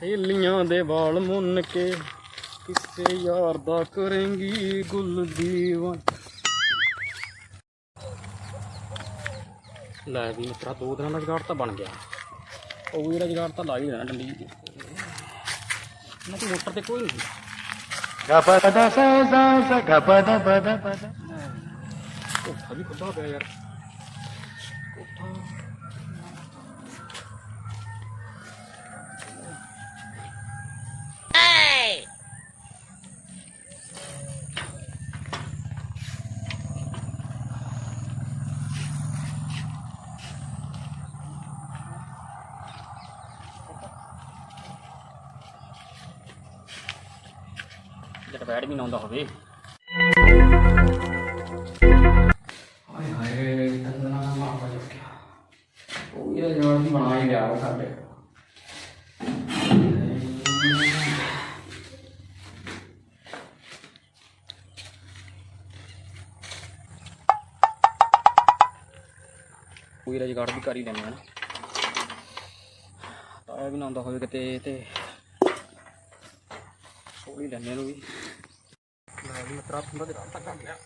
ਸਹੇਲੀਆਂ ਦੇ ਵਾਲ ਮੁੰਨ ਕੇ ਕਿਸੇ ਯਾਰ ਦਾ ਕਰੇਂਗੀ ਗੁੱਲ ਦੀਵਾਨ ਲੈ ਵੀ ਮਿੱਤਰਾ, ਦੋ ਦਿਨਾਂ ਦਾ ਜਗਾੜ ਤਾਂ ਬਣ ਗਿਆ। ਉਹ ਜਿਹੜਾ ਜਗਾੜ ਤਾਂ ਲਾ ਹੀ ਰਹਿਣਾ ਡੰਡੀ ਨਾ ਤੇ ਮੋਟਰ ਤੇ ਕੋਈ ਨਹੀਂ। Gapada sa sa sa gapada pada pada. ਕੋਠਾ ਵੀ ਖੁੱਲਾ ਪਿਆ ਯਾਰ। ਕੋਠਾ ਬੈਠ ਵੀ ਨਾ ਆਉਂਦਾ ਹੋਵੇ। ਹਾਏ ਹਾਏ ਤੰਦਨਾ ਨਾ ਮਾਰ ਗਿਆ ਉਹ ਇਹ ਜਵਾਨ ਦੀ ਬਣਾ ਹੀ ਲਿਆ ਉਹ ਸਾਡੇ। ਕੋਈ ਰਜਗਾੜ ਵੀ ਕਰ ਹੀ ਲੈਣੇ ਹਨ ਤਾਇਆ ਵੀ ਨਾ ਆਉਂਦਾ ਹੋਵੇ ਕਿਤੇ ਤੇ ਸੋਲੀ ਲੈਣੇ ਨੂੰ ਵੀ। ਲੈ ਵੀ ਮਤਰਾ ਤੇ ਰਾਤ ਤੱਕ ਆ ਗਿਆ।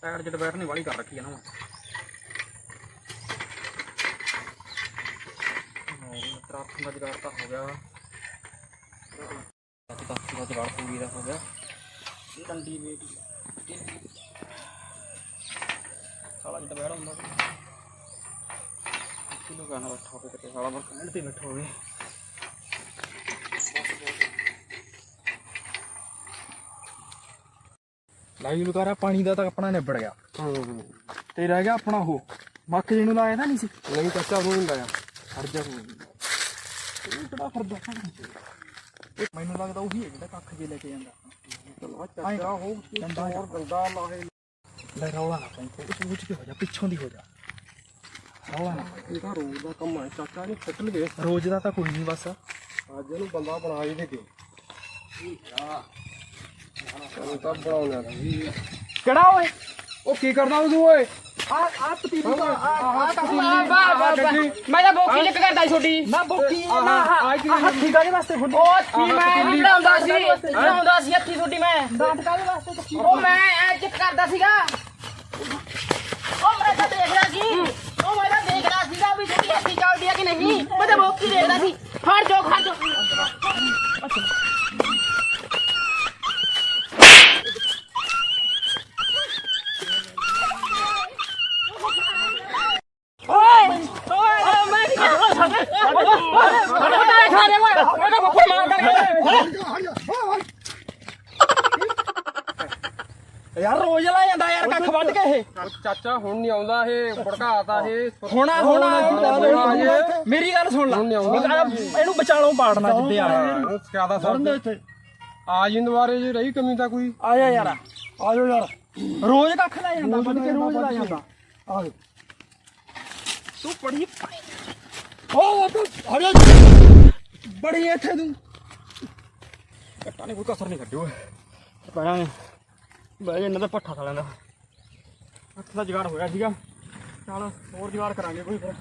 ਪੈਰ ਜਿੱਦ ਬੈਠਣੀ ਵਾਲੀ ਕਰ ਰੱਖੀ ਹੈ ਨਾ ਹੁਣ। ਮਤਰਾ ਹੁੰਦਾ ਜਗਾੜ ਤਾਂ ਹੋ ਗਿਆ। ਅੱਜ ਤੱਕ ਦਾ ਜਗਾੜ ਪੂਰੀ ਦਾ ਹੋ ਗਿਆ। ਇਹ ਡੰਡੀ ਵੇਟ ਸਾਲਾ ਜਿੱਦ ਬੈਠ ਹੁੰਦਾ। ਕਿਲੋ ਗਾਣਾ ਬੈਠਾ ਹੋਵੇ ਕਿਤੇ ਸਾਲਾ? ਬਰ ਕਹਿਣ ਤੇ ਬੈਠਾ ਹੋਵੇ। ਲਾਈ ਨੂੰ ਕਰਾ ਪਾਣੀ ਦਾ ਤਾਂ ਆਪਣਾ ਨਿਬੜ ਗਿਆ। ਤੇ ਰਹਿ ਗਿਆ ਆਪਣਾ ਉਹ। ਮੱਕ ਜਿਹਨੂੰ ਲਾਇਆ ਤਾਂ ਨਹੀਂ ਸੀ? ਨਹੀਂ ਚਾਚਾ ਉਹ ਹੁੰਦਾ ਆ ਹਟ ਜਾ ਤੂੰ। ਇਹ ਕਿਹੜਾ ਫਰਦਾ ਇਹ ਮੈਨੂੰ ਲੱਗਦਾ ਉਹੀ ਹੈ ਜਿਹੜਾ ਕੱਖ ਜੇ ਲੈ ਕੇ ਜਾਂਦਾ। ਚਾਚਾ ਉਹ ਡੰਡਾ ਹੋਰ ਗੰਦਾ ਲਾਹੇ। ਲੈ ਰੌਲਾ ਨਾ ਪਾਈ ਤੂੰ ਕੇ ਹੋ ਜਾ ਪਿੱਛੋਂ ਦੀ ਹੋ ਜਾ। ਰੌਲਾ ਨਾ। ਇਹ ਤਾਂ ਰੋਜ਼ ਦਾ ਕੰਮ ਹੈ। ਚਾਚਾ ਨਹੀਂ ਛੱਡ ਲਗੇ ਰੋਜ਼ ਦਾ ਤਾਂ ਕੋਈ ਨਹੀਂ ਬਸ। ਅੱਜ ਇਹਨੂੰ ਬੰਦਾ ਬਣਾ ਹੀ ਦੇ ਦੇ ਚਲੋ ਤਾਂ ਬਣਾਉਣਾ ਸੀ ਕਿਹੜਾ ਓਏ? ਉਹ ਕੀ ਕਰਦਾ ਤੂੰ ਓਏ? ਆ ਆ ਪਤੀਲੀ ਆ ਮੈਂ ਤਾਂ ਬੋਕੀ ਲਿਪ ਕਰਦਾ ਛੋਟੀ ਨਾ ਬੋਕੀ ਨਾ ਆ ਹੱਥੀ ਕਾਹਦੇ ਵਾਸਤੇ ਫੁੱਟ ਉਹ ਮੈਂ ਬਣਾਉਂਦਾ ਸੀ ਬਣਾਉਂਦਾ ਸੀ ਹੱਥੀ ਛੋਟੀ ਮੈਂ। ਦਾਂਤ ਕਾਹਦੇ ਵਾਸਤੇ ਉਹ ਮੈਂ ਐ ਚਿੱਕ ਕਰਦਾ ਸੀਗਾ। ਉਹ ਮੈਂ ਤਾਂ ਦੇਖ ਰਿਹਾ ਸੀ। ਉਹ ਮੈਂ ਤਾਂ ਦੇਖ ਰਿਹਾ ਸੀਗਾ ਵੀ ਛੋਟੀ ਹੱਥੀ ਚੱਲਦੀ ਹੈ ਕਿ ਨਹੀਂ। ਮੈਂ ਤਾਂ ਬੋਕੀ ਦੇਖਦਾ ਸੀ। ਫੜ ਜੋ ਖੜ ਜੋ ਓਏ ਓਏ ਮੈਂ ਕੀ ਕਰਦਾ ਓਏ ਖਾ ਦੇ ਓਏ ਉਹ ਤਾਂ ਬੱਫਰ ਮਾਰ ਕਰ ਯਾਰ ਰੋਜ਼ ਲਾ ਜਾਂਦਾ ਯਾਰ ਕੱਖ ਵੱਢ ਕੇ ਇਹ। ਚਾਚਾ ਹੁਣ ਨਹੀਂ ਆਉਂਦਾ ਇਹ ਭੜਕਾਤਾ ਇਹ। ਹੋਣਾ ਹੋਣਾ ਮੇਰੀ ਗੱਲ ਸੁਣ ਲੈ। ਇਹਨੂੰ ਬਚਾਲੋ ਪਾੜਨਾ ਜਿੱਦੇ ਆ। ਸਿਆਦਾ ਸਰ ਆ ਜਿੰਦ ਬਾਰੇ ਜੇ ਰਹੀ ਕਮੀ ਤਾਂ ਕੋਈ। ਆ ਜਾ ਯਾਰ। ਆ ਜਾ ਯਾਰ। ਰੋਜ਼ ਕੱਖ ਲੈ ਜਾਂਦਾ ਵੱਢ ਕੇ ਰੋਜ਼ ਲੈ ਜਾਂਦਾ। ਆ ਜਾ ਤੂੰ ਬੜੀ ਓ ਤੂੰ ਹਰੇ ਬੜੀ ਇੱਥੇ ਤੂੰ। ਕੱਟਾ ਨੇ ਕੋਈ ਕਸਰ ਨਹੀਂ ਕੱਢਿਓ ਪੈਣਾ ਨੇ। ਬਈ ਇਹਨਾਂ ਦਾ ਪੱਠਾ ਸਾਲਿਆਂ ਦਾ। ਹੱਥ ਦਾ ਜੁਗਾੜ ਹੋਇਆ ਸੀਗਾ। ਚਲ ਹੋਰ ਜੁਗਾੜ ਕਰਾਂਗੇ ਕੋਈ ਫਿਰ।